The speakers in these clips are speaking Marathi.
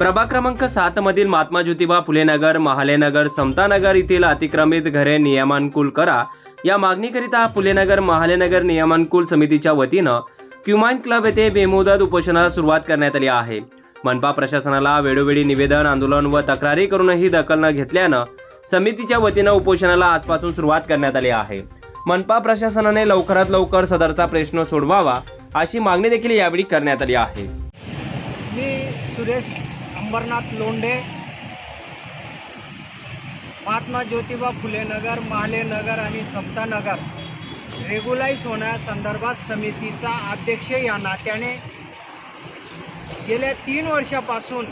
प्रभाग क्रमांक सात मधील महात्मा ज्योतिबा फुले नगर महालेनगर समतानगर येथील अतिक्रमित घरे नियमानुकूल करा. या मागणीकरिता फुलेनगर महालेनगर नियमानुकूल समितीच्या वतीनं क्युमाइन क्लब येथे बेमुदत उपोषणाला सुरुवात करण्यात आली आहे. मनपा प्रशासनाला वेळोवेळी निवेदन आंदोलन व तक्रारी करूनही दखल न घेतल्यानं समितीच्या वतीनं उपोषणाला आजपासून सुरुवात करण्यात आली आहे. मनपा प्रशासनाने लवकरात लवकर सदरचा प्रश्न सोडवावा अशी मागणी देखील यावेळी करण्यात आली आहे. मी सुरेश अंबरनाथ लोंढे महात्मा ज्योतिबा फुले नगर महाले नगर आणि समता रेगुलाईज रेग्युलाईज होण्यासंदर्भात समितीचा अध्यक्ष या नात्याने गेल्या तीन वर्षापासून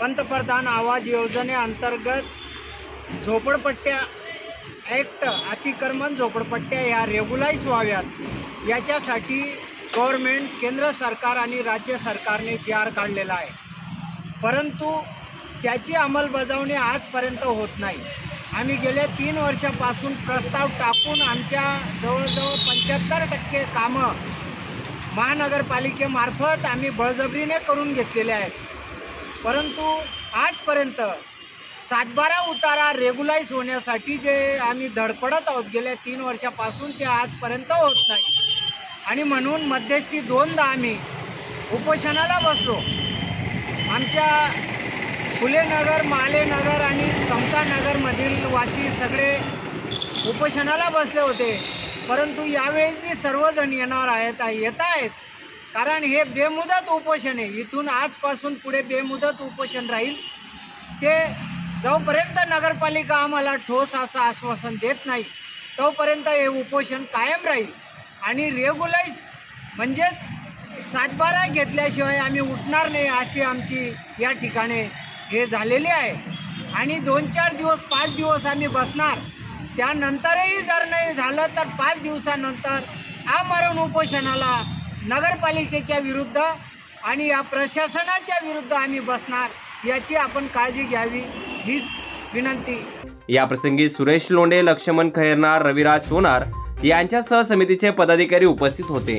पंतप्रधान आवाज योजनेअंतर्गत झोपडपट्ट्या ॲक्ट अतिक्रमण झोपडपट्ट्या ह्या रेग्युलाईज व्हाव्यात. याच्यासाठी गव्हर्मेंट केंद्र सरकार आणि राज्य सरकारने जी आर काढलेला आहे. परंतु त्याची अंमलबजावणी आजपर्यंत होत नाही. आम्ही गेल्या तीन वर्षापासून प्रस्ताव टाकून आमच्या जवळजवळ पंच्याहत्तर टक्के कामं महानगरपालिकेमार्फत आम्ही बळजबरीने करून घेतलेले आहेत. परंतु आजपर्यंत सातबारा उतारा रेग्युलाईज होण्यासाठी जे आम्ही धडपडत आहोत गेल्या तीन वर्षापासून ते आजपर्यंत होत नाही. आणि म्हणून मध्यस्थी दोनदा आम्ही उपोषणाला बसलो. आमच्या फुलेनगर मालेनगर आणि समतानगरमधील वासी सगळे उपोषणाला बसले होते. परंतु यावेळेस मी सर्वजण येणार आहेत येत आहेत. कारण हे बेमुदत उपोषण आहे. इथून आजपासून पुढे बेमुदत उपोषण राहील. ते जोपर्यंत नगरपालिका आम्हाला ठोस असं आश्वासन देत नाही तोपर्यंत हे उपोषण कायम राहील. आणि रेग्युलाईज म्हणजेच सातबारा घेतल्याशिवाय आम्ही उठणार नाही अशी आमची या ठिकाणी हे झालेली आहे. आणि दोन चार दिवस पाच दिवस आम्ही बसणार. त्यानंतरही जर नाही झालं तर पाच दिवसानंतर आमरण उपोषणाला नगरपालिकेच्या विरुद्ध आणि या प्रशासनाच्या विरुद्ध आम्ही बसणार याची आपण काळजी घ्यावी हीच विनंती. या प्रसंगी सुरेश लोंडे लक्ष्मण खैरनार रविराज सोनार यांच्यासह समितीचे पदाधिकारी उपस्थित होते.